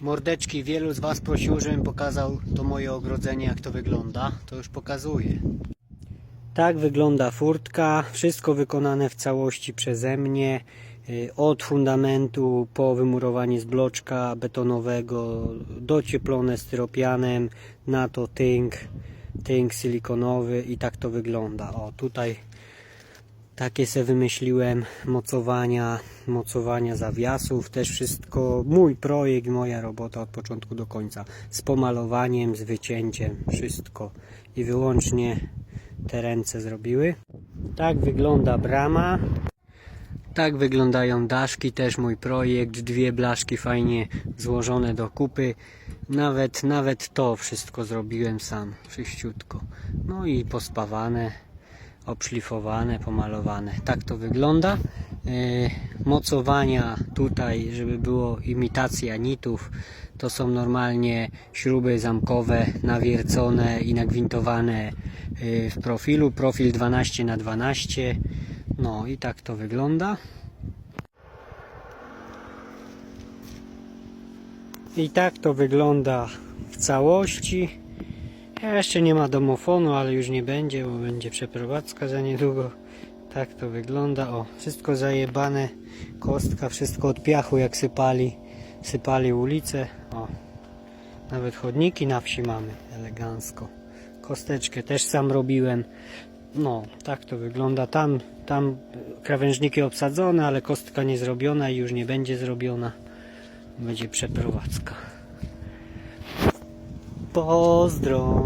Mordeczki, wielu z Was prosiło, żebym pokazał to moje ogrodzenie, jak to wygląda. To już pokazuję. Tak wygląda furtka. Wszystko wykonane w całości przeze mnie. Y, Od fundamentu po wymurowanie z bloczka betonowego, docieplone styropianem, na to tynk, tynk silikonowy i tak to wygląda. O, tutaj takie se wymyśliłem mocowania, mocowania zawiasów, też wszystko mój projekt, moja robota od początku do końca. Z pomalowaniem, z wycięciem, wszystko i wyłącznie te ręce zrobiły. Tak wygląda brama. Tak wyglądają daszki, też mój projekt. Dwie blaszki fajnie złożone do kupy. Nawet, nawet to wszystko zrobiłem sam, wszyściutko. No i pospawane, obszlifowane, pomalowane. Tak to wygląda. Yy, mocowania tutaj, żeby było imitacja nitów, to są normalnie śruby zamkowe nawiercone i nagwintowane yy, w profilu. Profil 12 na 12 No i tak to wygląda. I tak to wygląda w całości. Jeszcze nie ma domofonu, ale już nie będzie, bo będzie przeprowadzka za niedługo. Tak to wygląda. O, wszystko zajebane. Kostka, wszystko od piachu jak sypali. Sypali ulicę. O, nawet chodniki na wsi mamy. Elegancko. Kosteczkę też sam robiłem. No, tak to wygląda. Tam, tam krawężniki obsadzone, ale kostka nie zrobiona i już nie będzie zrobiona. Będzie przeprowadzka. Pozdro.